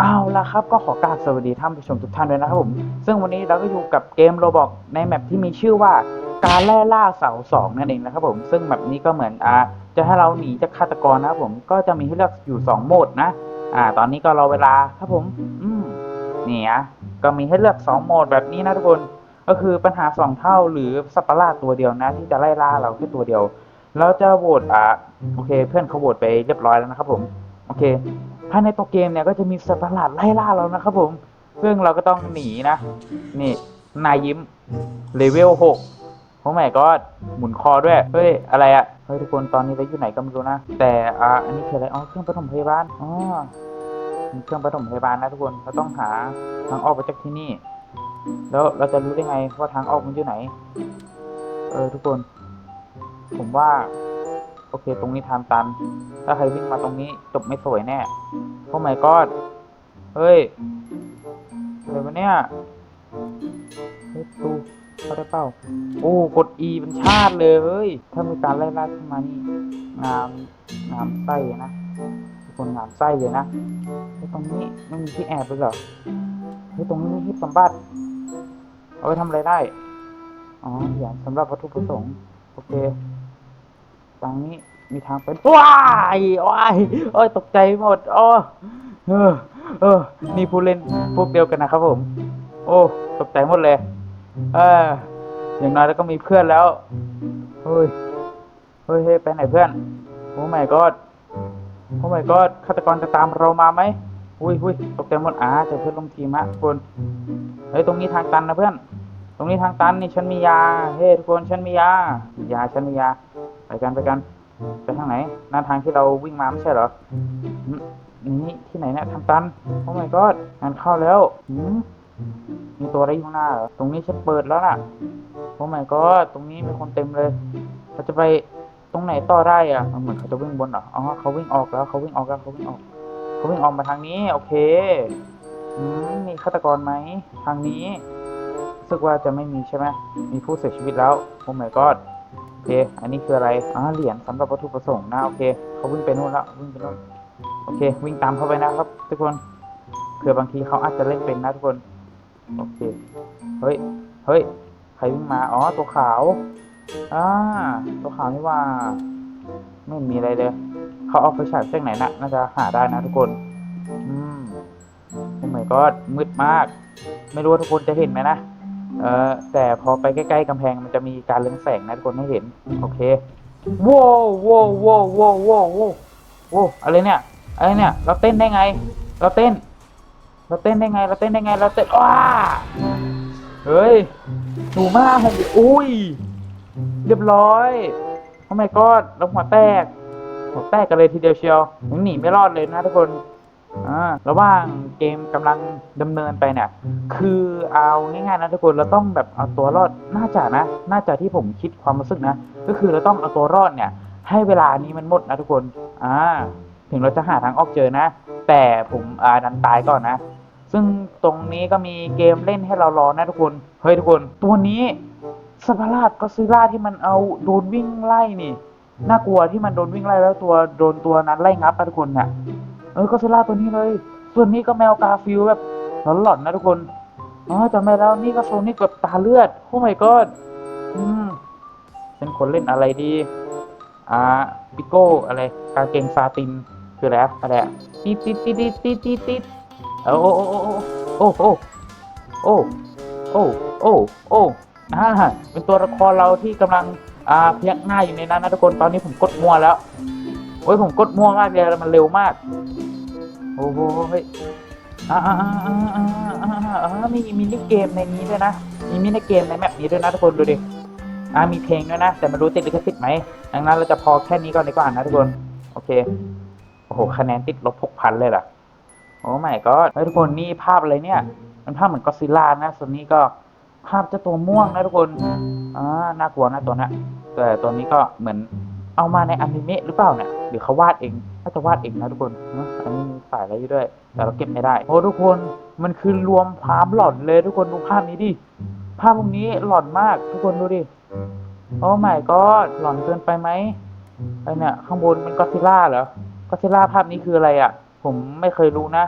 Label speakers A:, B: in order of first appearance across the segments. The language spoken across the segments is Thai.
A: เอาละครับก็ขอกราบสวัสดีท่านผู้ชมทุกท่านด้วยนะครับผมซึ่งวันนี้เราก็อยู่กับเกมโรบอกในแมปที่มีชื่อว่าการไล่ล่าเสาสองนั่นเองนะครับผมซึ่งแมปนี้ก็เหมือนอ่าจะให้เราหนีจากฆาตกรนะครับผมก็จะมีให้เลือกอยู่ 2 โหมดนะอ่าตอนนี้ก็รอเวลาครับผม อืมนี่อะก็มีให้เลือก 2 โหมดแบบนี้นะทุกคนก็คือปัญหาสองเท่าหรือสัตว์ปะหลาดตัวเดียวนะ ที่จะไล่ล่าเราแค่ตัวเดียวเราจะโหวตอ่าโอเค เพื่อนเขาโหวตไปเรียบร้อยแล้วนะครับผมโอเค ภายในตัวเกมเนี่ยก็จะมีสัตว์ประหลาดไล่ล่าเรานะครับผม ซึ่งเราก็ต้องหนีนะ นี่นายยิ้มเลเวลหกโอ้แม่ก็หมุนคอด้วย เฮ้ย อะไรอะเฮ้ยทุกคนตอนนี้เราอยู่ไหนก็ไม่รู้นะ แต่อ่าอันนี้คืออะไร อ๋อ เครื่องปฐมพยาบาล อ๋อมีเครื่องปฐมพยาบาลนะทุกคน เราต้องหาทางออกไปจากที่นี่ แล้วเราจะรู้ได้ไงว่าทางออกมันอยู่ไหน เออทุกคน ผมว่า โอเค ตรงนี้ทางตัน ถ้าใครวิ่งมาตรงนี้จบไม่สวยแน่โอ้ my god เฮ้ยอะไรวะเนี่ยเฮ้ยตูเขาได้เปล่าโอ้ กด E เป็นชาติเลยเฮ้ย ถ้ามีการไล่ล่าขึ้นมานี่งามงามไส้เลยนะคนงามไส้เลยนะเฮ้ยตรงนี้ไม่มีที่แอบเลยเหรอเฮ้ยตรงนี้มีที่สมบัติเอาไปทำอะไรได้ อ๋อเหรียญสำหรับวัตถุประสงค์ โอเค ทางนี้มีทางเป็นว้ายว้ายโอ้ยตกใจหมดโอ๋อเออเออนี่ผู้เล่นพวกเดียวกันนะครับผม โอ้ตกใจหมดเลย เอออย่างน้อยแล้วก็มีเพื่อนแล้วเฮ้ยเฮ้ยไปไหนเพื่อนโอ้ my god โอ้ my god ฆาตกรจะตามเรามาไหมอุ้ยอุ้ยตกใจหมดอ่าจอเพื่อนลงทีมะทุกคนเฮ้ยตรงนี้ทางตันนะเพื่อน ตรงนี้ทางตันนี่ฉันมียาเฮ้ยทุกคนฉันมียายาฉันมียา ไปกันไปกันไปทางไหนหน้าทางที่เราวิ่งมาไม่ใช่เหรอนี่ที่ไหนเนี่ยทางตันโอ้ my god งานเข้าแล้วมีตัวอะไรอยู่ข้างหน้าเหรอตรงนี้ฉันเปิดแล้วน่ะโอ้ my god ตรงนี้มีคนเต็มเลยเราจะไปตรงไหนต่อได้อะเหมือนเขาจะวิ่งบนเหรออ๋อเขาวิ่งออกแล้วเขาวิ่งออกแล้วเขาวิ่งออกเขาวิ่งออกมาทางนี้ โอเคมีฆาตกรไหมทางนี้รู้สึกว่าจะไม่มีใช่ไหมมีผู้เสียชีวิตแล้วโอ้ my god อเค อันนี้คืออะไรอ่าเหรียญสำหรับวัตถุประสงค์นะ โอเค เขาวิ่งไปนู่นแล้ว วิ่งไปนู่น โอเค วิ่งตามเข้าไปนะครับ ทุกคนเผื่อบางทีเขาอาจจะเล่นเป็นนะทุกคน โอเค เฮ้ย เฮ้ย ใครวิ่งมา อ๋อ ตัวขาว อ่า ตัวขาวนี่ว่า ไม่มีอะไรเลย เขาเอาไฟฉายจากไหนนะน่าจะหาได้นะทุกคน อืมโอ้ my god มืดมาก ไม่รู้ว่าทุกคนจะเห็นไหมนะ เออแต่พอไปใกล้ๆกำแพงมันจะมีการเรืองแสงนะทุกคนให้เห็น โอเคว้าวว้าวว้าวว้าวว้าวว้าวโอ้อะไรเนี่ยอะไรเนี่ย เราเต้นได้ไง เราเต้น เราเต้นได้ไง เราเต้นได้ไง เราเต้นว้าเฮ้ยหนูมากอุ้ย เรียบร้อยโอ้ my god เราหัวแตกหัวแตกกันเลยทีเดียวเชียวยังหนีไม่รอดเลยนะทุกคนอ่า ระหว่างเกมกำลังดำเนินไปเนี่ย คือเอาง่ายๆนะทุกคนเราต้องแบบเอาตัวรอดน่าจะนะ น่าจะที่ผมคิดความรู้สึกนะ ก็คือเราต้องเอาตัวรอดเนี่ย ให้เวลานี้มันหมดนะทุกคนอ่าถึงเราจะหาทางออกเจอนะ แต่ผมอ่าดันตายก่อนนะ ซึ่งตรงนี้ก็มีเกมเล่นให้เรารอนะทุกคนเฮ้ยทุกคน ตัวนี้สัตว์ปราดก็ซิล่าที่มันเอาโดนวิ่งไล่นี่น่ากลัวที่มันโดนวิ่งไล่แล้วตัวโดนตัวนั้นไล่งับนะทุกคนเนี่ย เออก็เซล่าตัวนี้เลย ส่วนนี้ก็แมวกาฟิลแบบหลอนๆนะทุกคนอ๋อจำได้แล้วนี่ก็โซนี่กับตาเลือดโอ้ my god อืมเป็นคนเล่นอะไรดีอ่าปิโก้อะไรกางเกงซาตินคืออะไรอะอะไรอะติดติดติดติดติดติดติดโอ้โอ้โอ้โอ้โอ้โอ้โอ้โอ้โอ้อ่าเป็นตัวละครเราที่กำลังอ่าพยักหน้าอยู่ในนั้นนะทุกคนตอนนี้ผมกดมัวแล้ว อ้ยผมกดมั่วมากเลยมันเร็วมาก โอ้โหเฮ้ยอ่าอ่าอ่าอ่าอ่าอ่าอ่ามีมินิเกมในนี้ด้วยนะ มีมินิเกมในแมปนี้ด้วยนะทุกคนดูดิอ่ามีเพลงด้วยนะ แต่ไม่รู้ติดลิขสิทธิ์ไหมดังนั้นเราจะพอแค่นี้ก่อนดีกว่านะทุกคน โอเค โอ้โห คะแนนติดลบหกพันเลยล่ะ โอ้ไม่ก็เฮ้ยทุกคนนี่ภาพอะไรเนี่ย มันภาพเหมือนก็ซิล่านะ ส่วนนี้ก็ภาพเจะตัวม่วงนะทุกคน อ่า น่ากลัวนะตัวนั้นแต่ตัวนี้ก็เหมือนเอามาในอนิเมะหรือเปล่าเนี่ย หรือเขาวาดเองน่าจะวาดเองนะทุกคนนอะอันนี้มีสายอะไรอยู่ด้วย แต่เราเก็บไม่ได้โอ้ทุกคนมันคือรวมพามหลอนเลยทุกคนดูภาพนี้ดิภาพพวกนี้หลอนมากทุกคนดูดิโอ้ไม่ก็หลอนเกินไปไหมไอเนี่ยข้างบนมันก็อดซิล่าเหรอก็อดซิล่าภาพนี้คืออะไรอะ่ะ ผมไม่เคยรู้นะ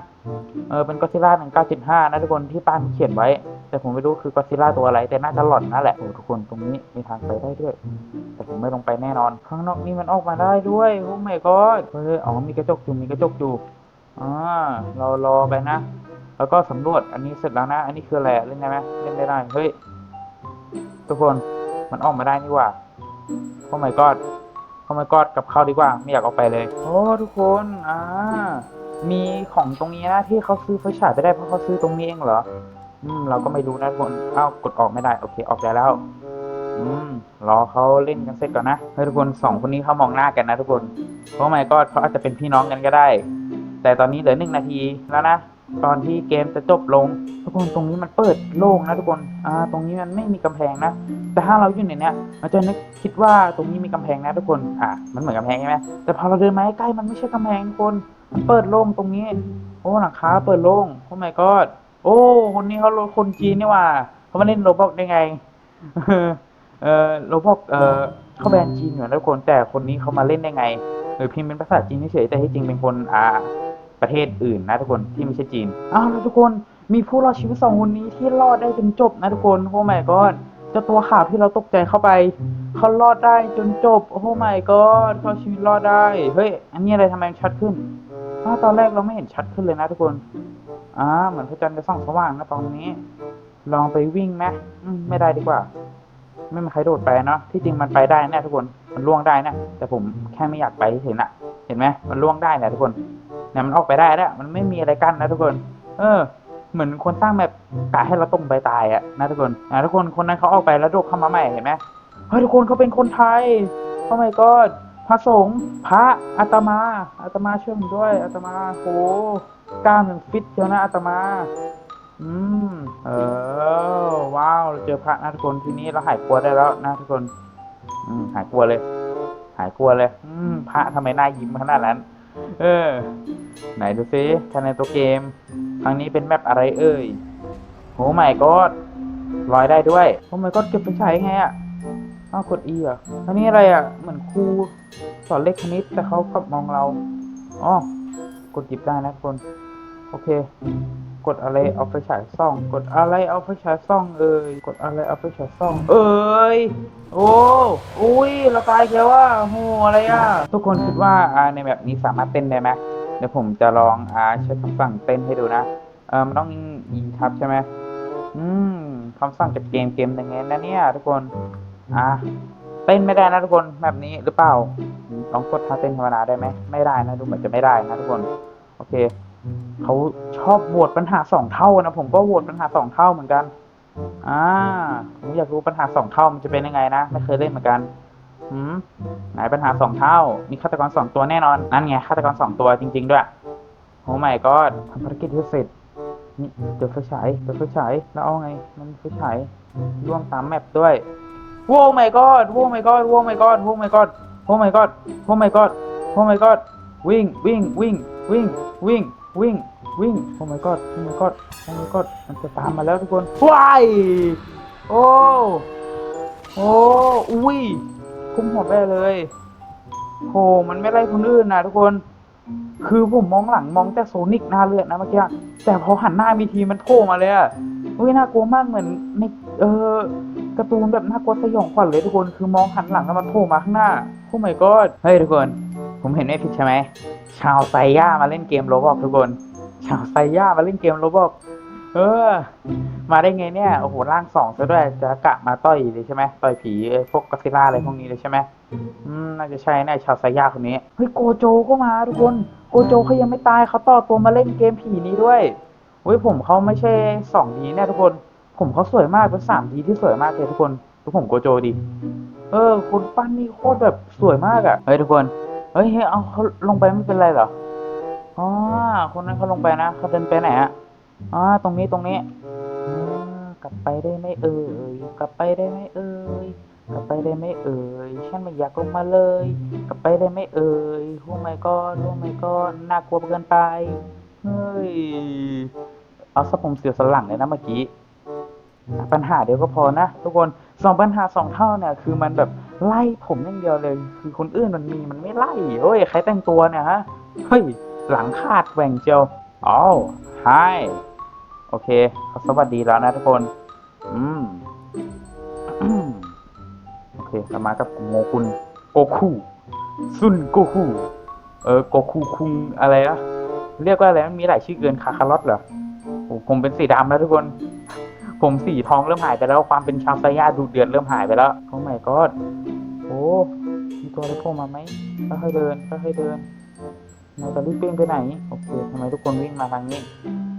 A: เออเป็นก็ซิล่าหนึ่งเก้าเจ็ดห้านะทุกคนที่ป้านเขียนไว้ แต่ผมไม่รู้คือก็ซิล่าตัวอะไร แต่น่าจะหล่อนนั่นแหละโอ้ทุกคนตรงนี้มีทางไปได้ด้วย แต่ผมไม่ลงไปแน่นอน ข้างนอกนี่มันออกมาได้ด้วยโอ้ไม่ก็เฮ้ยอ๋อมีกระจกอยู่มีกระจกอยู่อ่าเรารอไปนะ แล้วก็สำรวจอันนี้เสร็จแล้วนะ อันนี้คืออะไรเล่นได้ไหมเล่นได้ได้เฮ้ยทุกคนมันออกมาได้นี่ว่าโอ้ไม่ก็โอ้ไม่ก็กับเข้าดีกว่า ไม่อยากออกไปเลย โอ้ทุกคนอ่ามีของตรงนี้นะที่เขาซื้อไฟฉายไปได้เพราะเขาซื้อตรงนี้เองเหรอ อืม เราก็ไม่รู้นะทุกคนอ้าวกดออกไม่ได้ โอเค ออกได้แล้ว อืม รอเขาเล่นกันเสร็จก่อนนะเฮ้ทุกคนสองคนนี้เขามองหน้ากันนะทุกคน เพราะไม่ก็เขาอาจจะเป็นพี่น้องกันก็ได้ แต่ตอนนี้เหลือหนึ่งนาทีแล้วนะ ตอนที่เกมจะจบลง ทุกคนตรงนี้มันเปิดโล่งนะทุกคน อ่า ตรงนี้มันไม่มีกำแพงนะ แต่ถ้าเราอยู่ในเนี้ยเราจะนึกคิดว่าตรงนี้มีกำแพงนะทุกคน อะมันเหมือนกำแพงใช่ไหมแต่พอเราเดินมาใกล้ๆมันไม่ใช่กำแพงทุกคน มันเปิดโล่งตรงนี้ โอ้หลังคาเปิดโล่งโอ้ my god โอ้คนนี้เขาคนจีนนี่ว่าเขามาเล่นโรบอกได้ไง เออโรบอกเออเขาแบนจีนอยู่นะทุกคนแต่คนนี้เขามาเล่นได้ไงเออพิมพ์เป็นภาษาจีนเฉยๆแต่ที่จริงเป็นคนอ่าประเทศอื่นนะทุกคนที่ไม่ใช่จีนอ้าวทุกคนมีผู้รอดชีวิตสองคนนี้ที่รอดได้จนจบนะทุกคนโอ้ my god เจ้าตัวข่าวที่เราตกใจเข้าไป เขารอดได้จนจบ โอ้ my god เขาชีวิตรอดได้ เฮ้ย อันนี้อะไรทำไมมันชัดขึ้นอ้าตอนแรกเราไม่เห็นชัดขึ้นเลยนะทุกคน อ่าเหมือนพระจันทร์จะส่องสว่างนะตอนนี้ ลองไปวิ่งไหมไม่ได้ดีกว่า ไม่มีใครโดดไปเนาะที่จริงมันไปได้แน่ทุกคนมันล่วงได้นะแต่ผมแค่ไม่อยากไปเฉยๆน่ะเห็นไหมมันล่วงได้นะทุกคนเนี่ยมันออกไปได้แล้วมันไม่มีอะไรกั้นนะทุกคน เออ เหมือนคนสร้างแบบกะให้เราตรงไปตายอะนะทุกคนอ่าทุกคนคนนั้นเขาออกไปแล้วโดดเข้ามาใหม่เห็นไหมเฮ้ยทุกคนเขาเป็นคนไทยโอ้ my god พระสงฆ์พระอาตมาอาตมาเชื่อผมด้วยอาตมาโหกล้ามยังฟิตเจ้านะอาตมา อืม เออ ว้าวเราเจอพระนะทุกคนทีนี้เราหายกลัวได้แล้วนะทุกคน อืมหายกลัวเลย หายกลัวเลย อืม พระทำไมหน้ายิ้มขนาดนั้น เออ ไหนดูซิคะแนนตัวเกม ครั้งนี้เป็นแมปอะไรเอ่ยโอ้ไม่ก็ลอยได้ด้วยโอ้ไม่ก็เก็บไปใช้ไงอะ อ้าวกด E อะอันนี้อะไรอะ เหมือนครูสอนเลขคณิตแต่เขากลับมองเรา อ๋อ กดหยิบได้นะทุกคน โอเค กดอะไรเอาไปฉายซ่อง กดอะไรเอาไปฉายซ่องเอ่ย กดอะไรเอาไปฉายซ่อง เอ้ยโอ้อุ้ยเราตายแล้วว่าโหอะไรอะ ทุกคนคิดว่าอ่าในแบบนี้สามารถเต้นได้ไหมเดี๋ยวผมจะลองอ่าใช้คำสั่งเต้นให้ดูนะ เออมันต้องยิงทับใช่ไหมอืมคำสั่งจากเกมเกมอย่างเงี้ยนะเนี่ยทุกคน อะเต้นไม่ได้นะทุกคนแบบนี้หรือเปล่าลองกดท่าเต้นธรรมดาได้ไหมไม่ได้นะดูเหมือนจะไม่ได้นะทุกคน โอเคเขาชอบโหวตปัญหาสองเท่านะผมก็โหวตปัญหาสองเท่าเหมือนกันอ่าผมอยากรู้ปัญหาสองเท่ามันจะเป็นยังไงนะไม่เคยเล่นเหมือนกันหืมไหนปัญหาสองเท่า มีฆาตกรสองตัวแน่นอนนั่นไงฆาตกรสองตัวจริง ๆ ด้วยโอ้ไม่ก็ทำภารกิจที่เสร็จนี่เดี๋ยวไฟฉายเดี๋ยวไฟฉายแล้วเอาไง มันไฟฉายร่วมตามแมปด้วย โว้ my god โว้ my god โว้ my god โว้ my god โว้ my god โว้ my god โว้ my god วิ่งวิ่งวิ่งวิ่งวิ่งวิ่งวิ่งโอ้ my god โอ้ my god โอ้ my god มันจะตามมาแล้วทุกคนว้ายโอ้โอ้อุ้ยคุ้มหัวแม่เลยโหมันไม่ไล่คนอื่นนะทุกคน คือผมมองหลังมองแต่โซนิกหน้าเลือดนะเมื่อกี้แต่พอหันหน้ามีทีมันโผล่มาเลยอะอุ้ยน่ากลัวมากเหมือนในเออ การ์ตูนแบบน่ากลัวสยองขวัญเลยทุกคนคือมองหันหลังแล้วมันโผล่มาข้างหน้าโอ้ my god เฮ้ยทุกคน ผมเห็นไม่ผิดใช่ไหมชาวไซย่ามาเล่นเกมโรบอกทุกคน ชาวไซย่ามาเล่นเกมโรบอกเออ มาได้ไงเนี่ย โอ้โห ร่างสองซะด้วย จะกะมาต่อยเลยใช่ไหมต่อยผีพวกกัสซิล่าอะไรพวกนี้เลยใช่ไหมอืม น่าจะใช่แน่ชาวไซย่าคนนี้ เฮ้ย โกโจก็มาทุกคน โกโจเขายังไม่ตายเขาต่อตัวมาเล่นเกมผีนี้ด้วยเฮ้ย ผมเขาไม่ใช่สองดีแน่ทุกคน ผมเขาสวยมากเป็นสามดีที่สวยมากเลยทุกคนดูผมโกโจดิเออคนปั้นนี่โคตรแบบสวยมากอะ่ะเฮ้ยทุกคนเฮ้ยเฮ้ยเอาเขาลงไปไม่เป็นไรเหรออ๋อคนนั้นเขาลงไปนะเขาเดินไปไหนอะอ๋อตรงนี้ตรงนี้อ่ากลับไปได้ไหมเอ่ยกลับไปได้ไหมเอ่ยกลับไปได้ไหมเอ่ยฉันไม่อยากลงมาเลย กลับไปได้ไหมเอ่ยโอ้ไม่ก็โอ้ไม่ก็น่ากลัวเกินไปเฮ้ยเอาสะผมเสียวสนหลังเลยนะเมื่อกี้ ปัญหาเดียวก็พอนะทุกคนสองปัญหาสองเท่าเนี่ยคือมันแบบไล่ผมอย่างเดียวเลย คือคนอื่นมันมีมันไม่ไล่โอ้ยใครแต่งตัวเนี่ยฮะเฮ้ยหลังคาดแหว่งเจียวอ๋อไฮโอเคเขาสวัสดีแล้วนะทุกคน อืมโอเคเรามากับโงคุณโกคูซุนโกคูเออโกคูคุงอะไรนะเรียกว่าอะไรมันมีหลายชื่อเกินคาคารอตเหรอโอ้ผมเป็นสีดำแล้วทุกคน ผมสีทองเริ่มหายไปแล้วความเป็นชาวไซยาดูเดือดเริ่มหายไปแล้วโอ้ my god โอ้มีตัวอะไรโผล่มาไหมค่อยเดินค่อยเดินนายจะรีบเป้งไปไหนโอเคทำไมทุกคนวิ่งมาทางนี้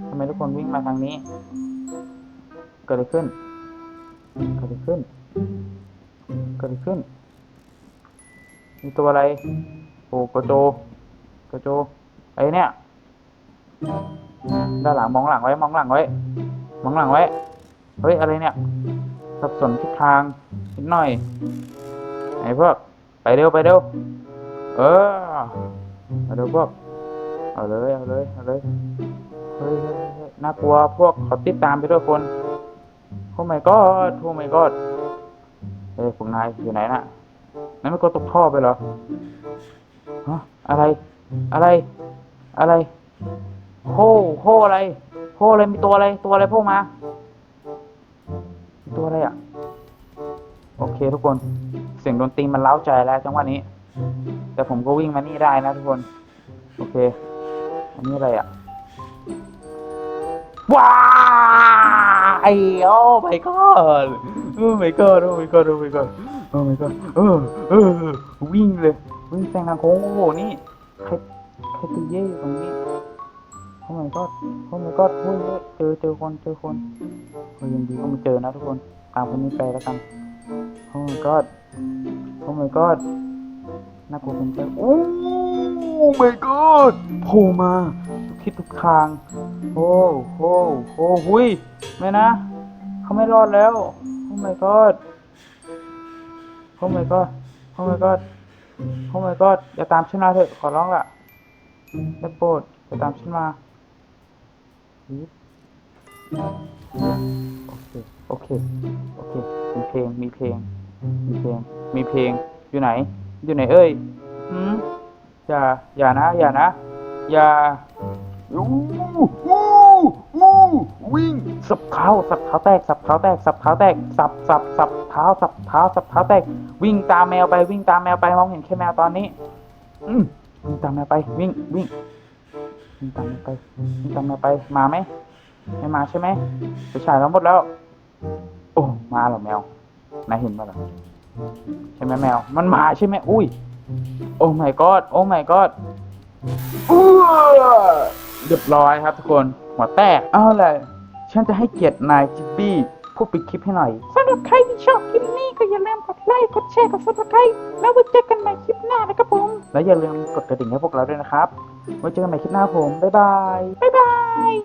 A: ทำไมทุกคนวิ่งมาทางนี้ เกิดอะไรขึ้น เกิดอะไรขึ้น เกิดอะไรขึ้น มีตัวอะไรโอ้กระโจกระโจไอ้เนี่ยด้านหลังมองหลังไว้มองหลังไว้มองหลังไว้ เฮ้ย อะไรเนี่ยสับสนทิศทางนิดหน่อยไอ้พวก ไปเร็วไปเร็ว เออเอาเร็วพวก เอาเลยเอาเลยเอาเลยเฮ้ยน่ากลัวพวกเขาติดตามไปด้วยคนโอ้ my god โอ้ my god เอ้ยพวกนายอยู่ไหนน่ะนั่นไม่ก็ตกท่อไปเหรอฮะอะไรอะไร อะไรโฮโฮอะไรโฮอะไรมีตัวอะไรตัวอะไรพวกมา ตัวอะไรอะ โอเคทุกคน เสียงดนตรีมันเล้าใจแล้วจังหวะนี้ แต่ผมก็วิ่งมานี่ได้นะทุกคน โอเค อันนี้อะไรอะ ว้ายโอ้ my god โอ้ my god โอ้ my god โอ้ my god โอ้ my god เออเออวิ่งเลยวิ่งแซงทางโค้งโอ้โหนี่ใครใครตีเย่ตรงนี้ โอ้ my god โอ้ my god เฮ้ยเฮ้ยเจอเจอคนเจอคนเฮ้ยังดีก็มาเจอนะทุกคน ตามคนนี้ไปแล้วกันโอ้ my god โอ้ my god น่ากลัวเป็นใจโอ้ my god โผล่มาทุกทิศทุกทาง โอ้โหโอ้หุยไม่นะ เขาไม่รอดแล้ว โอ้ my god โอ้ my god โอ้ my god โอ้ my god อย่าตามฉันมาเถอะขอร้องละได้โปรดอย่าตามฉันมา โอเค โอเค โอเค มีเพลง มีเพลง มีเพลง มีเพลง อยู่ไหน อยู่ไหนเอ้ยหืมอย่า อย่านะ อย่านะ อย่าอู้อู้อู้วิ่ง สับเท้า สับเท้าแตก สับเท้าแตก สับเท้าแตก สับสับสับเท้า สับเท้า สับเท้าแตก วิ่งตามแมวไป วิ่งตามแมวไป มองเห็นแค่แมวตอนนี้ อืมวิ่งตามแมวไป วิ่ง วิ่ง วิ่งตามแมวไปวิ่งตามแมวไป มาไหมไม่มาใช่ไหมไปฉายแล้วหมดแล้ว โอ้ มาเหรอแมวนายเห็นมาเหรอใช่ไหมแมว มันมาใช่ไหมอุ้ย โอ้ my god โอ้ my god อ้วเรียบร้อยครับทุกคน หัวแตก เอาเลยฉันจะให้เกียรตินายจิบบี้พูดปิดคลิปให้หน่อยสำหรับใครที่ชอบคลิปนี้ก็อย่าลืมกดไลค์ กดแชร์ กดซับสไครต์แล้วไว้เจอกันใหม่คลิปหน้านะครับผม และอย่าลืมกดกระดิ่งให้พวกเราด้วยนะครับ ไว้เจอกันใหม่คลิปหน้าผม บ๊ายบาย บ๊ายบาย